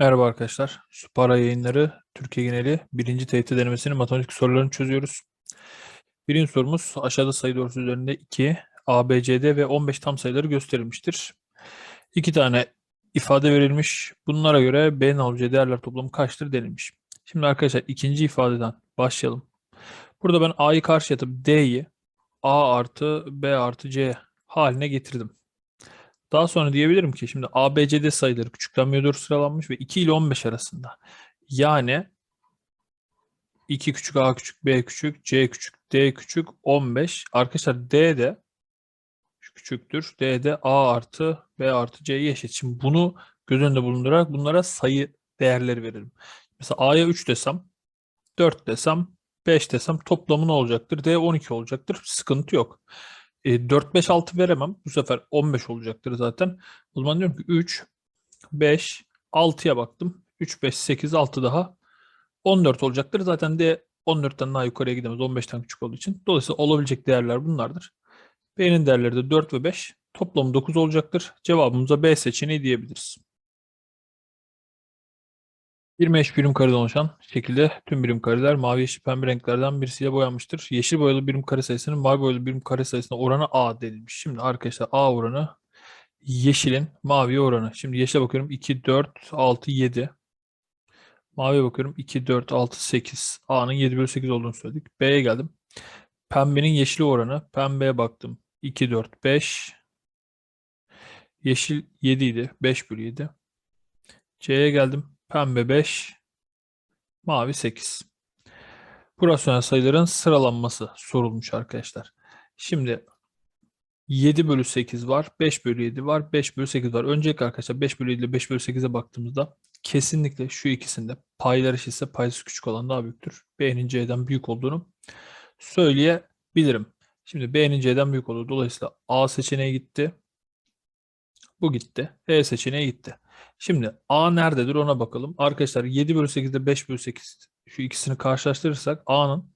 Merhaba arkadaşlar. Supara yayınları Türkiye geneli birinci TYT denemesinin matematik sorularını çözüyoruz. Birinci sorumuz aşağıda sayı doğrusu üzerinde 2, A, B, C, D ve 15 tam sayıları gösterilmiştir. İki tane ifade verilmiş. Bunlara göre B'nin alacağı değerler toplamı kaçtır denilmiş. Şimdi arkadaşlar ikinci ifadeden başlayalım. Burada ben A'yı karşı yatıp D'yi A artı B artı C haline getirdim. Daha sonra diyebilirim ki şimdi A, B, C, D sayıları küçükten büyüğe doğru sıralanmış ve 2 ile 15 arasında. Yani 2 küçük, A küçük, B küçük, C küçük, D küçük, 15. Arkadaşlar D de küçüktür. D de A artı B artı C'ye eşit. Şimdi bunu göz önünde bulundurarak bunlara sayı değerleri veririm. Mesela A'ya 3 desem, 4 desem, 5 desem toplamı ne olacaktır? D 12 olacaktır. Sıkıntı yok. E, 4, 5, 6 veremem. Bu sefer 15 olacaktır zaten. O zaman diyorum ki 3, 5, 6'ya baktım. 3, 5, 8, 6 daha 14 olacaktır. Zaten de 14'ten daha yukarıya gidemez. 15'ten küçük olduğu için. Dolayısıyla olabilecek değerler bunlardır. B'nin değerleri de 4 ve 5. Toplamı 9 olacaktır. Cevabımıza B seçeneği diyebiliriz. 25 birim kareden oluşan şekilde tüm birim kareler mavi, yeşil, pembe renklerden birisiyle boyanmıştır. Yeşil boyalı birim kare sayısının mavi boyalı birim kare sayısına oranı A denilmiş. Şimdi arkadaşlar A oranı yeşilin maviye oranı. Şimdi yeşile bakıyorum 2, 4, 6, 7. Maviye bakıyorum 2, 4, 6, 8. A'nın 7 bölü 8 olduğunu söyledik. B'ye geldim. Pembenin yeşili oranı. Pembeye baktım. 2, 4, 5. Yeşil 7 idi. 5 bölü 7. C'ye geldim. Pembe 5. Mavi 8. Bu rasyonel sayıların sıralanması sorulmuş arkadaşlar. Şimdi 7 bölü 8 var. 5 bölü 7 var. 5 bölü 8 var. Öncelikle arkadaşlar 5 bölü 7 ile 5 bölü 8'e baktığımızda kesinlikle şu ikisinde paylar eşitse paysı küçük olan daha büyüktür. B'nin C'den büyük olduğunu söyleyebilirim. Şimdi B'nin C'den büyük olduğu dolayısıyla A seçeneği gitti. Bu gitti. E seçeneği gitti. Şimdi A nerededir ona bakalım. Arkadaşlar 7 bölü 8 ile 5 bölü 8 şu ikisini karşılaştırırsak A'nın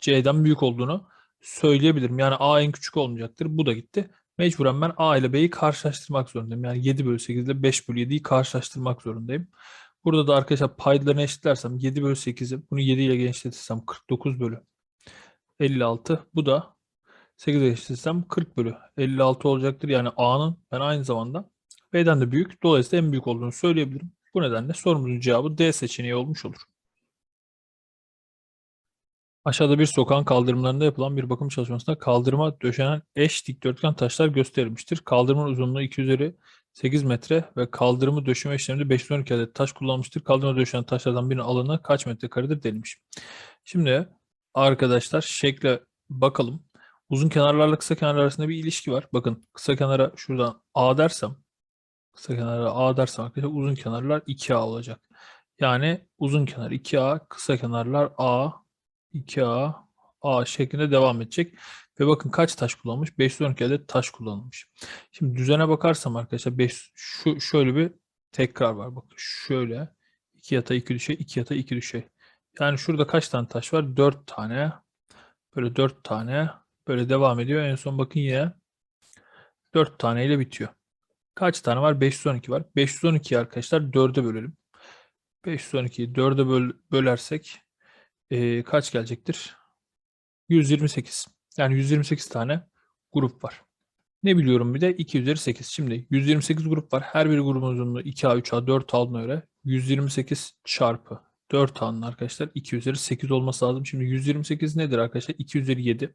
C'den büyük olduğunu söyleyebilirim. Yani A en küçük olmayacaktır. Bu da gitti. Mecburen ben A ile B'yi karşılaştırmak zorundayım. Yani 7 bölü 8 ile 5 bölü 7'yi karşılaştırmak zorundayım. Burada da arkadaşlar paydalarını eşitlersem 7 bölü 8'i bunu 7 ile genişletirsem 49 bölü 56. Bu da 8 ile eşitletsem 40 bölü 56 olacaktır. Yani A'nın ben aynı zamanda B'den de büyük. Dolayısıyla en büyük olduğunu söyleyebilirim. Bu nedenle sorumuzun cevabı D seçeneği olmuş olur. Aşağıda bir sokağın kaldırımlarında yapılan bir bakım çalışmasında kaldırıma döşenen eş dikdörtgen taşlar gösterilmiştir. Kaldırımın uzunluğu 2 üzeri 8 metre ve kaldırımı döşeme işleminde 512 adet taş kullanılmıştır. Kaldırıma döşenen taşlardan birinin alanı kaç metrekaredir denilmiş. Şimdi arkadaşlar şekle bakalım. Uzun kenarlarla kısa kenarlar arasında bir ilişki var. Bakın kısa kenara şuradan A dersem kısa kenara A dersem arkadaşlar uzun kenarlar 2A olacak. Yani uzun kenar 2A, kısa kenarlar A, 2A, A şeklinde devam edecek. Ve bakın kaç taş kullanmış? 512 adet taş kullanılmış. Şimdi düzene bakarsam arkadaşlar 5, şu şöyle bir tekrar var. Bakın şöyle 2 yata 2 düşey, 2 yata 2 düşey. Yani şurada kaç tane taş var? 4 tane. Böyle 4 tane. Böyle devam ediyor. En son bakın yine 4 tane ile bitiyor. Kaç tane var? 512 var. 512'yi arkadaşlar 4'e bölelim. 512'yi 4'e böl bölersek e, kaç gelecektir? 128. Yani 128 tane grup var. Ne biliyorum bir de 2 üzeri 8. Şimdi 128 grup var. Her bir grubun uzunluğu 2A, 3A, 4A olduğuna göre 128 çarpı 4A'nın arkadaşlar 2 üzeri 8 olması lazım. Şimdi 128 nedir arkadaşlar? 2 üzeri 7.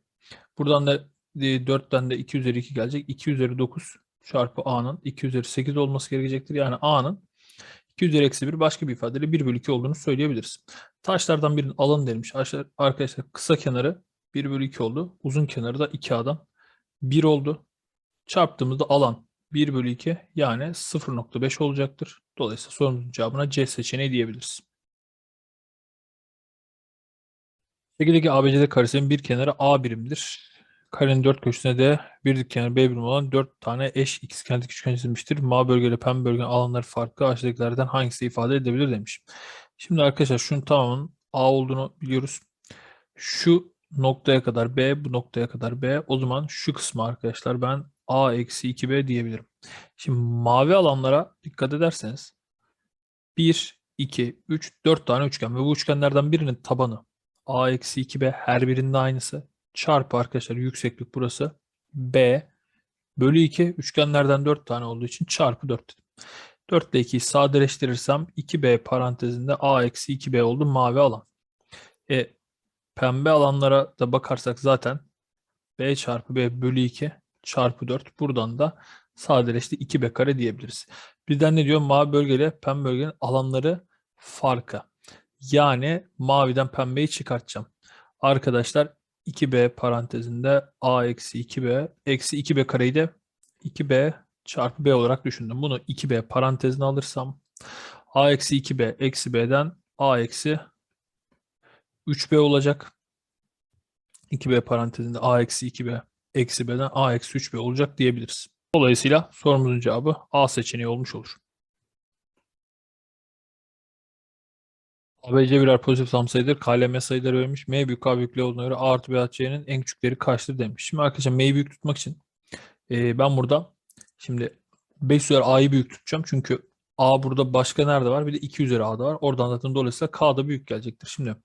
Buradan da e, 4'ten de 2 üzeri 2 gelecek. 2 üzeri 9 çarpı A'nın 2 üzeri 8 olması gerekecektir. Yani A'nın 2 üzeri eksi 1 başka bir ifadeyle 1 bölü 2 olduğunu söyleyebiliriz. Taşlardan birinin alanı denilmiş. Arkadaşlar kısa kenarı 1 bölü 2 oldu. Uzun kenarı da 2A'dan 1 oldu. Çarptığımızda alan 1 bölü 2 yani 0.5 olacaktır. Dolayısıyla sorumuzun cevabına C seçeneği diyebiliriz. Şekildeki ABCD karesinin bir kenarı A birimdir. Karenin dört köşesine de bir dik kenar B birim olan dört tane eş ikizkenarlık üçgen çizilmiştir. Mavi bölgeyle pembe bölgenin alanları farklı aşağıdakilerden hangisi ifade edebilir demiş. Şimdi arkadaşlar şunun tamamının A olduğunu biliyoruz. Şu noktaya kadar B, bu noktaya kadar B. O zaman şu kısmı arkadaşlar ben A eksi 2B diyebilirim. Şimdi mavi alanlara dikkat ederseniz 1, 2, 3, 4 tane üçgen ve bu üçgenlerden birinin tabanı a eksi 2b her birinde aynısı çarpı arkadaşlar yükseklik burası b bölü 2 üçgenlerden 4 tane olduğu için çarpı 4 dedim. 4 ile 2'yi sadeleştirirsem 2b parantezinde a eksi 2b oldu mavi alan. E, pembe alanlara da bakarsak zaten b çarpı b bölü 2 çarpı 4 buradan da sadeleşti 2b kare diyebiliriz. Birden ne diyor? Mavi bölgeyle pembe bölgenin alanları farkı. Yani maviden pembeyi çıkartacağım. Arkadaşlar 2b parantezinde a eksi 2b eksi 2b kareyi de 2b çarpı b olarak düşündüm. Bunu 2b parantezine alırsam a eksi 2b eksi b'den a eksi 3b olacak. 2b parantezinde a eksi 2b eksi b'den a eksi 3b olacak diyebiliriz. Dolayısıyla sorumuzun cevabı A seçeneği olmuş olur. ABC birer pozitif tam sayıdır. KLM sayıları verilmiş. M büyük A büyük L olduğuna göre A artı B artı C'nin en küçükleri kaçtır demiş. Şimdi arkadaşlar M'yi büyük tutmak için e, ben burada şimdi 5 üzeri A'yı büyük tutacağım. Çünkü A burada başka nerede var? Bir de 2 üzeri A'da var. Oradan zaten dolayısıyla K da büyük gelecektir. Şimdi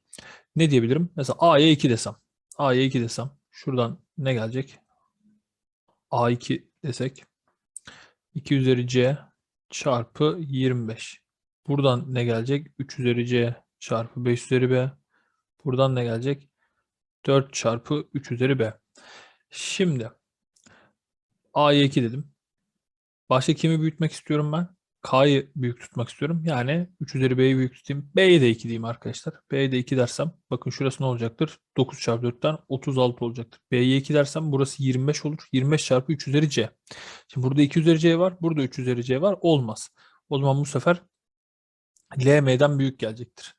ne diyebilirim? Mesela A'ya 2 desem. A'ya 2 desem. Şuradan ne gelecek? A2 desek 2 üzeri c çarpı 25. Buradan ne gelecek? 3 üzeri c çarpı 5 üzeri b. Buradan ne gelecek? 4 çarpı 3 üzeri b. Şimdi a'ya 2 dedim. Başka kimi büyütmek istiyorum ben? K'yı büyük tutmak istiyorum. Yani 3 üzeri B'yi büyük tutayım. B'ye de 2 diyeyim arkadaşlar. B'ye de 2 dersem bakın şurası ne olacaktır? 9 çarpı 4'ten 36 olacaktır. B'ye 2 dersem burası 25 olur. 25 çarpı 3 üzeri C. Şimdi burada 2 üzeri C var. Burada 3 üzeri C var. Olmaz. O zaman bu sefer LM'den büyük gelecektir.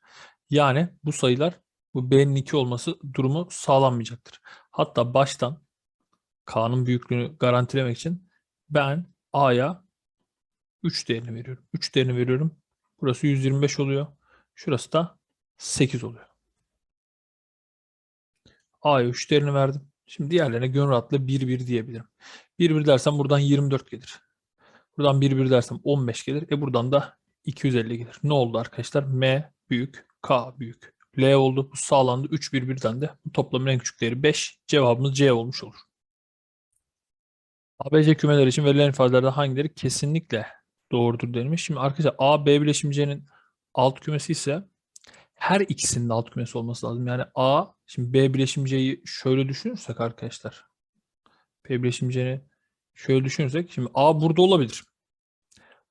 Yani bu sayılar bu B'nin 2 olması durumu sağlanmayacaktır. Hatta baştan K'nın büyüklüğünü garantilemek için ben A'ya 3 değerini veriyorum. 3 değerini veriyorum. Burası 125 oluyor. Şurası da 8 oluyor. A'ya 3 değerini verdim. Şimdi diğerlerine gönül rahatlıkla 1 1 diyebilirim. 1 1 dersem buradan 24 gelir. Buradan 1 1 dersem 15 gelir. E buradan da 250 gelir. Ne oldu arkadaşlar? M büyük, K büyük. L oldu. Bu sağlandı. 3 1 1'den de bu toplamın en küçük değeri 5. Cevabımız C olmuş olur. ABC kümeler için verilen ifadelerde hangileri kesinlikle doğrudur denilmiş. Şimdi arkadaşlar A, B bileşimcenin alt kümesi ise her ikisinin alt kümesi olması lazım. Yani A, şimdi B bileşimceyi şöyle düşünürsek arkadaşlar. B bileşimceni şöyle düşünürsek. Şimdi A burada olabilir.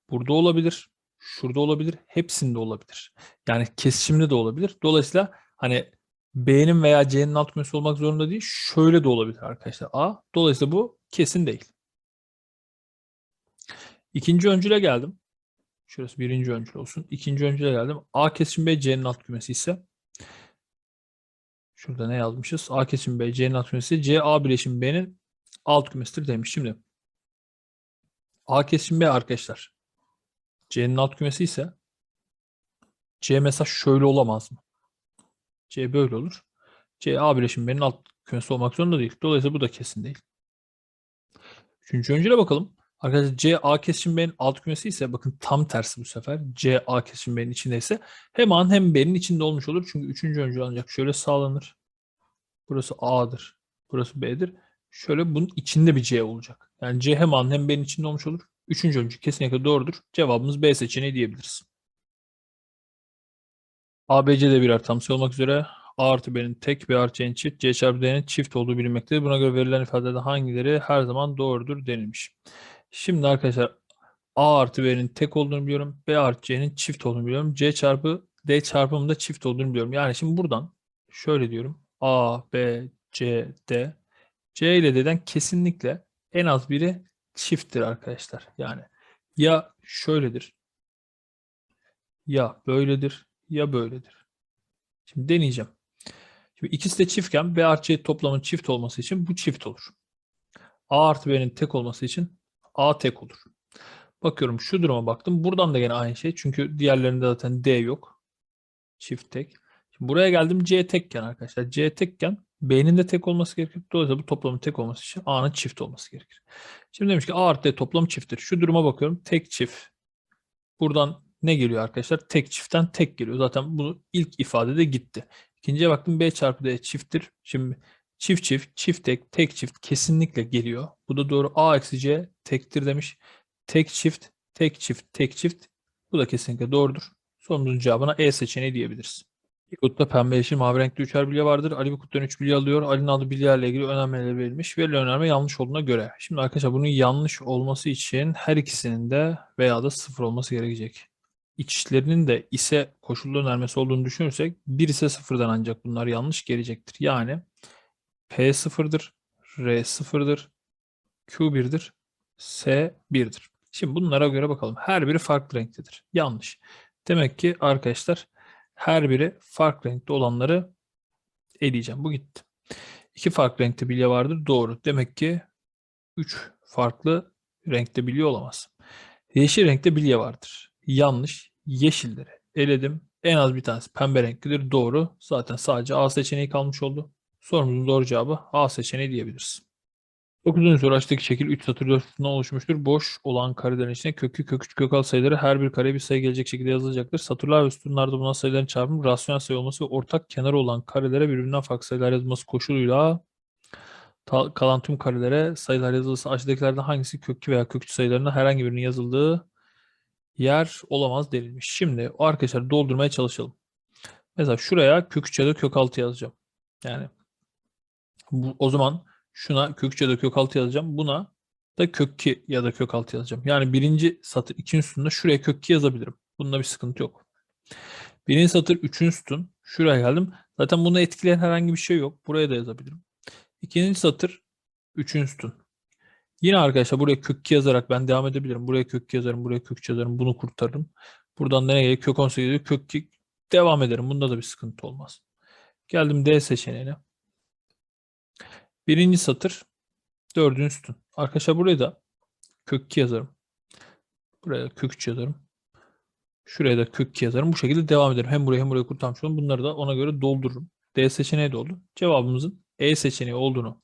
Burada olabilir. Şurada olabilir. Hepsinde olabilir. Yani kesişimde de olabilir. Dolayısıyla hani B'nin veya C'nin alt kümesi olmak zorunda değil. Şöyle de olabilir arkadaşlar A. Dolayısıyla bu kesin değil. İkinci öncüle geldim. Şurası birinci öncül olsun. İkinci öncüle geldim. A kesim B C'nin alt kümesi ise şurada ne yazmışız? A kesim B C'nin alt kümesi C A bileşim B'nin alt kümesidir demiş. Şimdi A kesim B arkadaşlar C'nin alt kümesi ise C mesela şöyle olamaz mı? C böyle olur. C A bileşim B'nin alt kümesi olmak zorunda değil. Dolayısıyla bu da kesin değil. Üçüncü öncüle bakalım. Arkadaşlar C A kesişim B'nin alt kümesi ise bakın tam tersi bu sefer. C A kesişim B'nin içinde ise hem A'nın hem B'nin içinde olmuş olur. Çünkü üçüncü öncül ancak şöyle sağlanır. Burası A'dır. Burası B'dir. Şöyle bunun içinde bir C olacak. Yani C hem A'nın hem B'nin içinde olmuş olur. Üçüncü öncül kesinlikle doğrudur. Cevabımız B seçeneği diyebiliriz. A, B, C'de birer tam sayı olmak üzere A artı B'nin tek, B artı C'nin çift, C çarpı D'nin çift olduğu bilinmektedir. Buna göre verilen ifadede hangileri her zaman doğrudur denilmiş. Şimdi arkadaşlar A artı B'nin tek olduğunu biliyorum. B artı C'nin çift olduğunu biliyorum. C çarpı D çarpımının da çift olduğunu biliyorum. Yani şimdi buradan şöyle diyorum. A, B, C, D. C ile D'den kesinlikle en az biri çifttir arkadaşlar. Yani ya şöyledir. Ya böyledir. Ya böyledir. Şimdi deneyeceğim. Şimdi ikisi de çiftken B artı C toplamın çift olması için bu çift olur. A artı B'nin tek olması için A tek olur. Bakıyorum şu duruma baktım. Buradan da gene aynı şey. Çünkü diğerlerinde zaten D yok. Çift tek. Şimdi buraya geldim C tekken arkadaşlar. C tekken B'nin de tek olması gerekir. Dolayısıyla bu toplamın tek olması için A'nın çift olması gerekir. Şimdi demiş ki A artı D toplam çifttir. Şu duruma bakıyorum. Tek çift. Buradan ne geliyor arkadaşlar? Tek çiftten tek geliyor. Zaten bu ilk ifadede gitti. İkinciye baktım B çarpı D çifttir. Şimdi çift çift, çift tek, tek çift kesinlikle geliyor. Bu da doğru. A eksi C tektir demiş. Tek çift, tek çift, tek çift. Bu da kesinlikle doğrudur. Sorumuzun cevabına E seçeneği diyebiliriz. Kutta pembe yeşil mavi renkli üçer bilye vardır. Ali bir kuttan üç bilye alıyor. Ali'nin aldığı bilyelerle ilgili önermeler verilmiş. Verilen önerme yanlış olduğuna göre. Şimdi arkadaşlar bunun yanlış olması için her ikisinin de veya da sıfır olması gerekecek. İçlerinin de ise koşullu önermesi olduğunu düşünürsek bir ise sıfırdan ancak bunlar yanlış gelecektir. Yani P sıfırdır, R sıfırdır, Q birdir, S birdir. Şimdi bunlara göre bakalım. Her biri farklı renktedir. Yanlış. Demek ki arkadaşlar her biri farklı renkte olanları eleyeceğim. Bu gitti. İki farklı renkte bilye vardır. Doğru. Demek ki üç farklı renkte bilye olamaz. Yeşil renkte bilye vardır. Yanlış. Yeşilleri eledim. En az bir tanesi pembe renklidir. Doğru. Zaten sadece A seçeneği kalmış oldu. Sorumuzun doğru cevabı A seçeneği diyebiliriz. 9. soru açtaki şekil 3 satır 4 sütundan oluşmuştur. Boş olan karelerin içine kökü kök 3 kök alt sayıları her bir kareye bir sayı gelecek şekilde yazılacaktır. Satırlar ve sütunlarda bulunan sayıların çarpımı rasyonel sayı olması ve ortak kenarı olan karelere birbirinden farklı sayılar yazılması koşuluyla kalan tüm karelere sayılar yazılırsa aşağıdakilerden hangisi köklü veya kökçü sayılarına herhangi birinin yazıldığı yer olamaz denilmiş. Şimdi arkadaşlar doldurmaya çalışalım. Mesela şuraya kök 3 ya da kök 6 yazacağım. Yani bu, o zaman şuna kök 3 ya da kök 6 yazacağım. Buna da kök 2 ya da kök 6 yazacağım. Yani birinci satır 2'nin sütununda şuraya kök 2 yazabilirim. Bunda bir sıkıntı yok. Birinci satır 3'ün sütun. Şuraya geldim. Zaten bunu etkileyen herhangi bir şey yok. Buraya da yazabilirim. İkinci satır 3'ün sütun. Yine arkadaşlar buraya kök 2 yazarak ben devam edebilirim. Buraya kök 2 yazarım. Buraya kök 3 yazarım. Bunu kurtarırım. Buradan da ne gelir? Kök 18 diyor. Kök 2 devam ederim. Bunda da bir sıkıntı olmaz. Geldim D seçeneğine. Birinci satır dördüncü sütun. Arkadaşlar buraya da kök 2 yazarım. Buraya da kök 3 yazarım. Şuraya da kök 2 yazarım. Bu şekilde devam ederim. Hem burayı hem burayı kurtarmış oldum. Bunları da ona göre doldururum. D seçeneği de. Cevabımızın E seçeneği olduğunu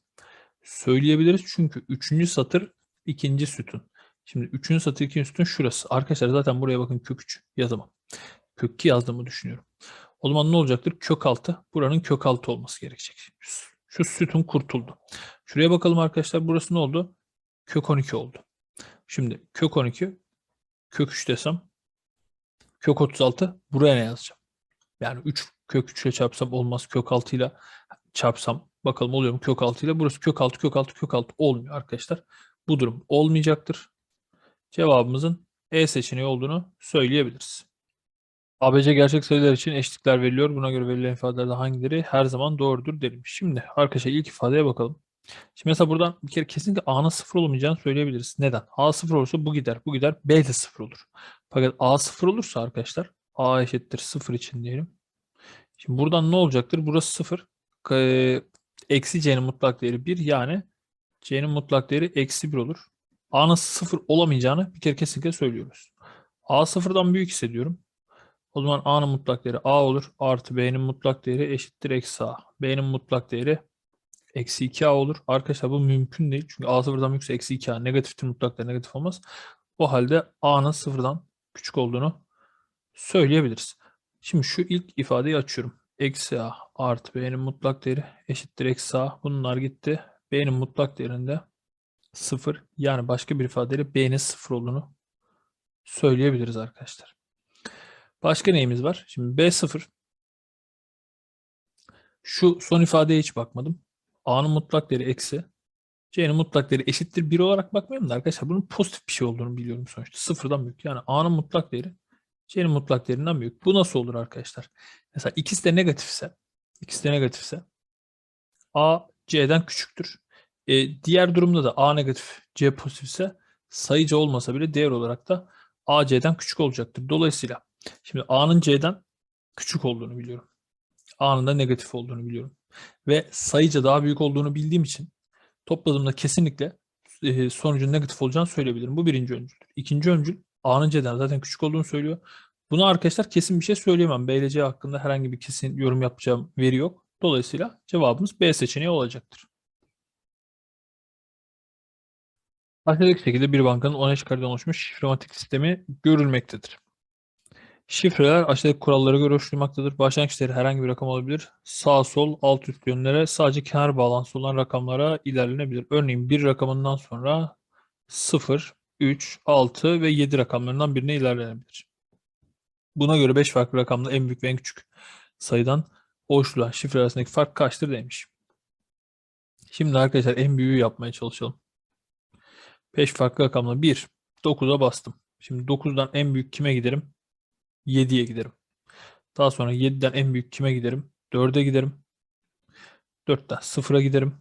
söyleyebiliriz. Çünkü üçüncü satır ikinci sütun. Şimdi üçüncü satır ikinci sütun şurası. Arkadaşlar zaten buraya bakın kök 3 yazamam. Kök 2 yazdığımı düşünüyorum. O zaman ne olacaktır? Kök 6. Buranın kök 6 olması gerekecek. Şu sütun kurtuldu. Şuraya bakalım arkadaşlar. Burası ne oldu? Kök 12 oldu. Şimdi kök 12 kök 3 desem kök 36 buraya ne yazacağım? Yani 3 kök 3 ile çarpsam olmaz. Kök 6 ile çarpsam bakalım oluyor mu kök 6 ile? Burası kök 6 kök 6 kök 6 olmuyor arkadaşlar. Bu durum olmayacaktır. Cevabımızın E seçeneği olduğunu söyleyebiliriz. ABC gerçek sayılar için eşitlikler veriliyor. Buna göre verilen ifadelerde hangileri her zaman doğrudur denilmiş. Şimdi arkadaşlar ilk ifadeye bakalım. Şimdi mesela buradan bir kere kesinlikle A'nın sıfır olamayacağını söyleyebiliriz. Neden? A sıfır olursa bu gider. Bu gider. B de sıfır olur. Fakat A sıfır olursa arkadaşlar A eşittir sıfır için diyelim. Şimdi buradan ne olacaktır? Burası sıfır. Ee, Eksi C'nin mutlak değeri 1 yani C'nin mutlak değeri eksi 1 olur. A'nın sıfır olamayacağını bir kere kesinlikle söylüyoruz. A sıfırdan büyük hissediyorum. O zaman A'nın mutlak değeri A olur. Artı B'nin mutlak değeri eşittir eksi A. B'nin mutlak değeri eksi 2A olur. Arkadaşlar bu mümkün değil. Çünkü A sıfırdan büyükse eksi 2A. Negatiftir mutlak değeri negatif olmaz. O halde A'nın sıfırdan küçük olduğunu söyleyebiliriz. Şimdi şu ilk ifadeyi açıyorum. Eksi A artı B'nin mutlak değeri eşittir eksi A. Bunlar gitti. B'nin mutlak değerinde 0 yani başka bir ifadeyle B'nin 0 olduğunu söyleyebiliriz arkadaşlar. Başka neyimiz var? Şimdi B0 şu son ifadeye hiç bakmadım. A'nın mutlak değeri eksi. C'nin mutlak değeri eşittir 1 olarak bakmayalım da arkadaşlar bunun pozitif bir şey olduğunu biliyorum sonuçta. Sıfırdan büyük. Yani A'nın mutlak değeri C'nin mutlak değerinden büyük. Bu nasıl olur arkadaşlar? Mesela ikisi de negatifse ikisi de negatifse A C'den küçüktür. E, diğer durumda da A negatif C pozitifse sayıcı olmasa bile değer olarak da A C'den küçük olacaktır. Dolayısıyla Şimdi A'nın C'den küçük olduğunu biliyorum. A'nın da negatif olduğunu biliyorum. Ve sayıca daha büyük olduğunu bildiğim için topladığımda kesinlikle e, sonucun negatif olacağını söyleyebilirim. Bu birinci öncüldür. İkinci öncül A'nın C'den zaten küçük olduğunu söylüyor. Buna arkadaşlar kesin bir şey söyleyemem. B ile C hakkında herhangi bir kesin yorum yapacağım veri yok. Dolayısıyla cevabımız B seçeneği olacaktır. Aşağıdaki şekilde bir bankanın 10 eş kareden oluşmuş şifrematik sistemi görülmektedir. Şifreler aşağıdaki kurallara göre oluşturulmaktadır. Başlangıç değeri herhangi bir rakam olabilir. Sağ, sol, alt, üst yönlere sadece kenar bağlantısı olan rakamlara ilerlenebilir. Örneğin bir rakamından sonra 0, 3, 6 ve 7 rakamlarından birine ilerlenebilir. Buna göre 5 farklı rakamla en büyük ve en küçük sayıdan oluşturulan şifre arasındaki fark kaçtır demiş. Şimdi arkadaşlar en büyüğü yapmaya çalışalım. 5 farklı rakamla 1, 9'a bastım. Şimdi 9'dan en büyük kime giderim? 7'ye giderim. Daha sonra 7'den en büyük kime giderim? 4'e giderim. 4'ten 0'a giderim.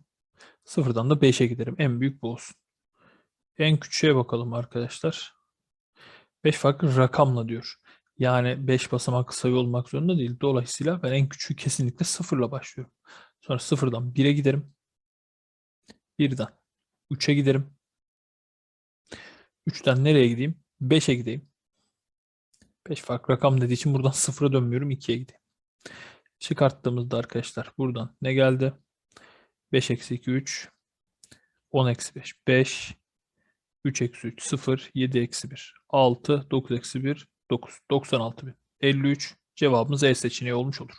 0'dan da 5'e giderim. En büyük bu olsun. En küçüğe bakalım arkadaşlar. 5 farklı rakamla diyor. Yani 5 basamaklı sayı olmak zorunda değil. Dolayısıyla ben en küçüğü kesinlikle 0 ile başlıyorum. Sonra 0'dan 1'e giderim. 1'den 3'e giderim. 3'ten nereye gideyim? 5'e gideyim. 5 farklı rakam dediği için buradan 0'a dönmüyorum. 2'ye gideyim. Çıkarttığımızda arkadaşlar buradan ne geldi? 5 eksi 2 3 10 eksi 5 5 3 eksi 3 0 7 eksi 1 6 9 eksi 1 9 96 bin 53 cevabımız E seçeneği olmuş olur.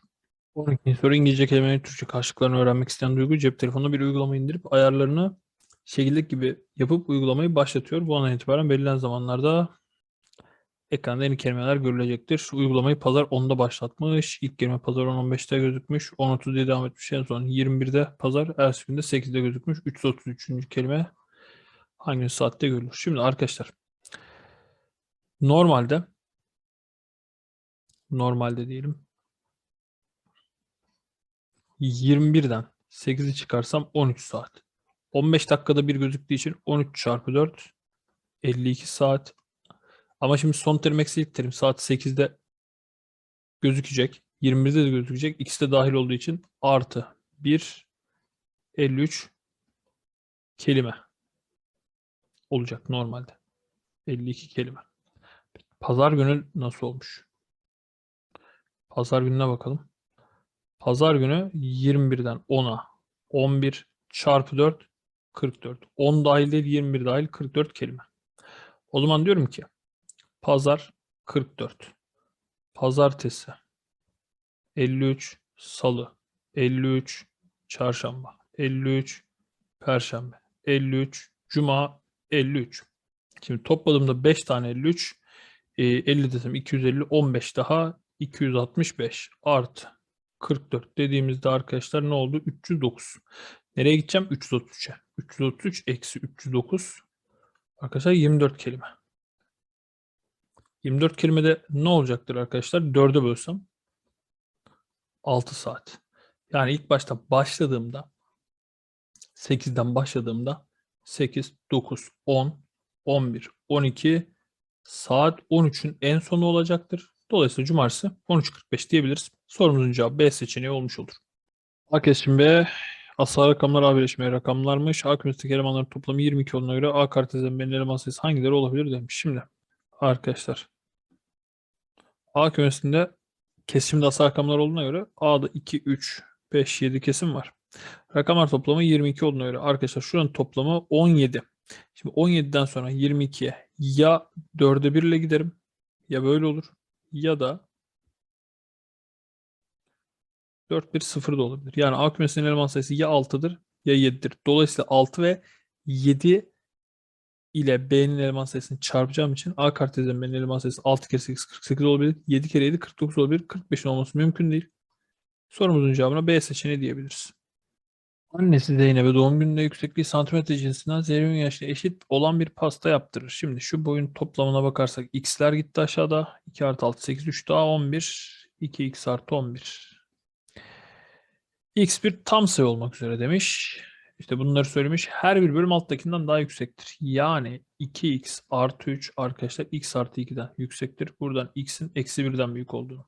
12. soru İngilizce kelimelerin Türkçe karşılıklarını öğrenmek isteyen Duygu cep telefonunda bir uygulama indirip ayarlarını şekillik gibi yapıp uygulamayı başlatıyor. Bu andan itibaren belirlen zamanlarda ekranda yeni kelimeler görülecektir. Uygulamayı pazar 10'da başlatmış. İlk kelime pazar 10.15'te gözükmüş. 10.30'da devam etmiş. En son 21'de pazar. Ertesi günde 8'de gözükmüş. 333. kelime hangi saatte görülür? Şimdi arkadaşlar normalde normalde diyelim 21'den 8'i çıkarsam 13 saat. 15 dakikada bir gözüktüğü için 13 çarpı 4 52 saat. Ama şimdi son terim eksi ilk terim saat 8'de gözükecek. 21'de de gözükecek. İkisi de dahil olduğu için artı 1 53 kelime olacak normalde. 52 kelime. Pazar günü nasıl olmuş? Pazar gününe bakalım. Pazar günü 21'den 10'a 11 çarpı 4 44. 10 dahil değil 21 dahil 44 kelime. O zaman diyorum ki pazar 44. Pazartesi 53 salı 53 çarşamba 53 perşembe 53 cuma 53. Şimdi topladığımda 5 tane 53 e, 50 desem 250 15 daha 265 artı 44 dediğimizde arkadaşlar ne oldu? 309. Nereye gideceğim? 333'e. 333 eksi 309. Arkadaşlar 24 kelime. 24 kelimede ne olacaktır arkadaşlar? 4'e bölsem 6 saat. Yani ilk başta başladığımda 8'den başladığımda 8, 9, 10, 11, 12 saat 13'ün en sonu olacaktır. Dolayısıyla cumartesi 13.45 diyebiliriz. Sorumuzun cevabı B seçeneği olmuş olur. A kesim asal rakamlar A birleşmeye rakamlarmış. A kümesindeki elemanların toplamı 22 olduğuna göre A kartezinin belirli eleman sayısı hangileri olabilir demiş. Şimdi arkadaşlar A kümesinde kesimde asal rakamlar olduğuna göre A'da 2, 3, 5, 7 kesim var. Rakamlar toplamı 22 olduğuna göre arkadaşlar şuranın toplamı 17. Şimdi 17'den sonra 22'ye ya 4'e 1 ile giderim ya böyle olur ya da 4 1 0 da olabilir. Yani A kümesinin eleman sayısı ya 6'dır ya 7'dir. Dolayısıyla 6 ve 7 ile B'nin eleman sayısını çarpacağım için A kartezyen B'nin eleman sayısı 6 kere 8 48 olabilir. 7 kere 7 49 olabilir. 45'in olması mümkün değil. Sorumuzun cevabına B seçeneği diyebiliriz. Annesi Zeynep'e doğum gününde yüksekliği santimetre cinsinden Zeynep'in yaşına eşit olan bir pasta yaptırır. Şimdi şu boyun toplamına bakarsak x'ler gitti aşağıda. 2 artı 6 8 3 daha 11. 2x artı 11. x bir tam sayı olmak üzere demiş. İşte bunları söylemiş. Her bir bölüm alttakinden daha yüksektir. Yani 2x artı 3 arkadaşlar x artı 2'den yüksektir. Buradan x'in eksi 1'den büyük olduğunu.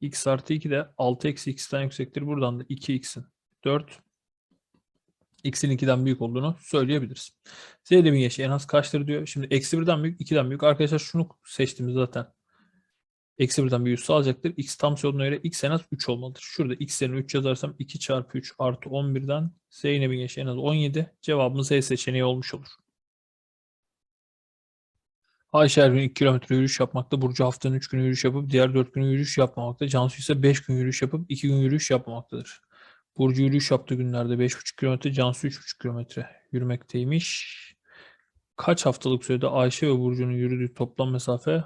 x artı 2 de 6 eksi x'ten yüksektir. Buradan da 2x'in 4 x'in 2'den büyük olduğunu söyleyebiliriz. Zeynep'in yaşı en az kaçtır diyor. Şimdi eksi 1'den büyük 2'den büyük. Arkadaşlar şunu seçtiğimiz zaten. Eksi 1'den büyük sağlayacaktır. X tam olduğuna göre x en az 3 olmalıdır. Şurada x yerine 3 yazarsam 2 çarpı 3 artı 11'den Zeynep'in yaşı en az 17. Cevabımız E seçeneği olmuş olur. Ayşe her gün 2 kilometre yürüyüş yapmakta. Burcu haftanın 3 günü yürüyüş yapıp diğer 4 günü yürüyüş yapmamakta. Cansu ise 5 gün yürüyüş yapıp 2 gün yürüyüş yapmamaktadır. Burcu yürüyüş yaptığı günlerde 5,5 kilometre, Cansu 3,5 kilometre yürümekteymiş. Kaç haftalık sürede Ayşe ve Burcu'nun yürüdüğü toplam mesafe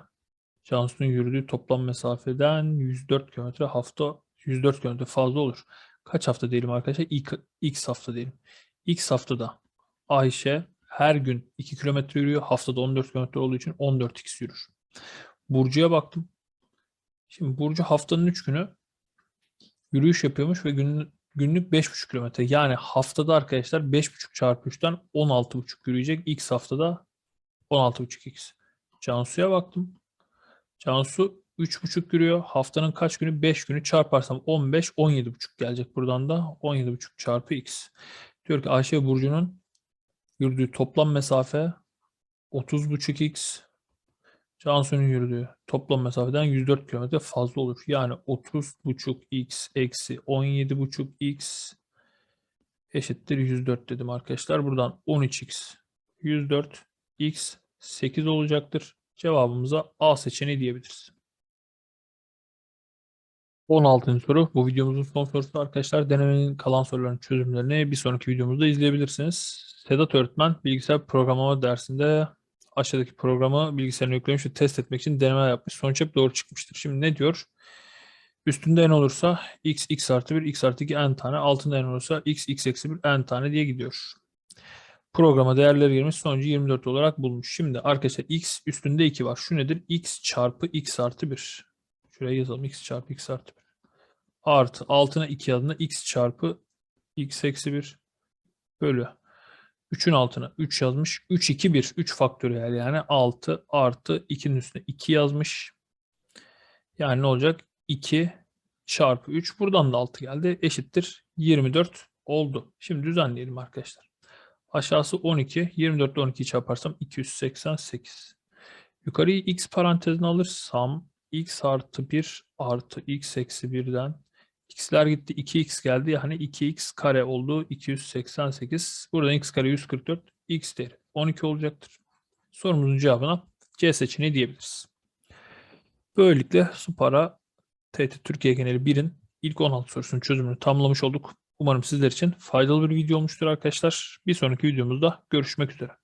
Cansu'nun yürüdüğü toplam mesafeden 104 kilometre hafta 104 kilometre fazla olur. Kaç hafta diyelim arkadaşlar? İlk, X hafta diyelim. X haftada Ayşe her gün 2 kilometre yürüyor. Haftada 14 kilometre olduğu için 14x yürür. Burcu'ya baktım. Şimdi Burcu haftanın 3 günü yürüyüş yapıyormuş ve gün, günlük 5,5 kilometre. Yani haftada arkadaşlar 5,5 çarpı 3'ten 16,5 yürüyecek. X haftada 16,5x. Cansu'ya baktım. Cansu 3,5 yürüyor. Haftanın kaç günü? 5 günü çarparsam 15, 17,5 gelecek buradan da. 17,5 çarpı x. Diyor ki Ayşe Burcu'nun yürüdüğü toplam mesafe 30,5x. Cansu'nun yürüdüğü toplam mesafeden 104 kilometre fazla olur. Yani 30,5x eksi 17,5x eşittir 104 dedim arkadaşlar. Buradan 13x 104 x 8 olacaktır. Cevabımıza A seçeneği diyebiliriz. 16. soru. Bu videomuzun son sorusu arkadaşlar. Denemenin kalan soruların çözümlerini bir sonraki videomuzda izleyebilirsiniz. Sedat öğretmen bilgisayar programlama dersinde aşağıdaki programı bilgisayarına yüklemiş ve test etmek için deneme yapmış. Sonuç hep doğru çıkmıştır. Şimdi ne diyor? Üstünde n olursa x, x artı 1, x artı 2 n tane. Altında n olursa x, x eksi 1 n tane diye gidiyor. Programa değerleri girmiş. Sonucu 24 olarak bulmuş. Şimdi arkadaşlar x üstünde 2 var. Şu nedir? x çarpı x artı 1. Şuraya yazalım. x çarpı x artı 1. Artı altına 2 adına x çarpı x eksi 1 bölü. 3'ün altına 3 yazmış. 3, 2, 1. 3 faktöriyel yani 6 artı 2'nin üstüne 2 yazmış. Yani ne olacak? 2 çarpı 3. Buradan da 6 geldi. Eşittir 24 oldu. Şimdi düzenleyelim arkadaşlar. Aşağısı 12. 24 ile 12'yi çarparsam 288. Yukarıyı x parantezine alırsam x artı 1 artı x eksi 1'den x'ler gitti 2x geldi. Yani 2x kare oldu 288. Buradan x kare 144. x değeri 12 olacaktır. Sorumuzun cevabına C seçeneği diyebiliriz. Böylelikle Supara TET Türkiye geneli 1'in ilk 16 sorusunun çözümünü tamamlamış olduk. Umarım sizler için faydalı bir video olmuştur arkadaşlar. Bir sonraki videomuzda görüşmek üzere.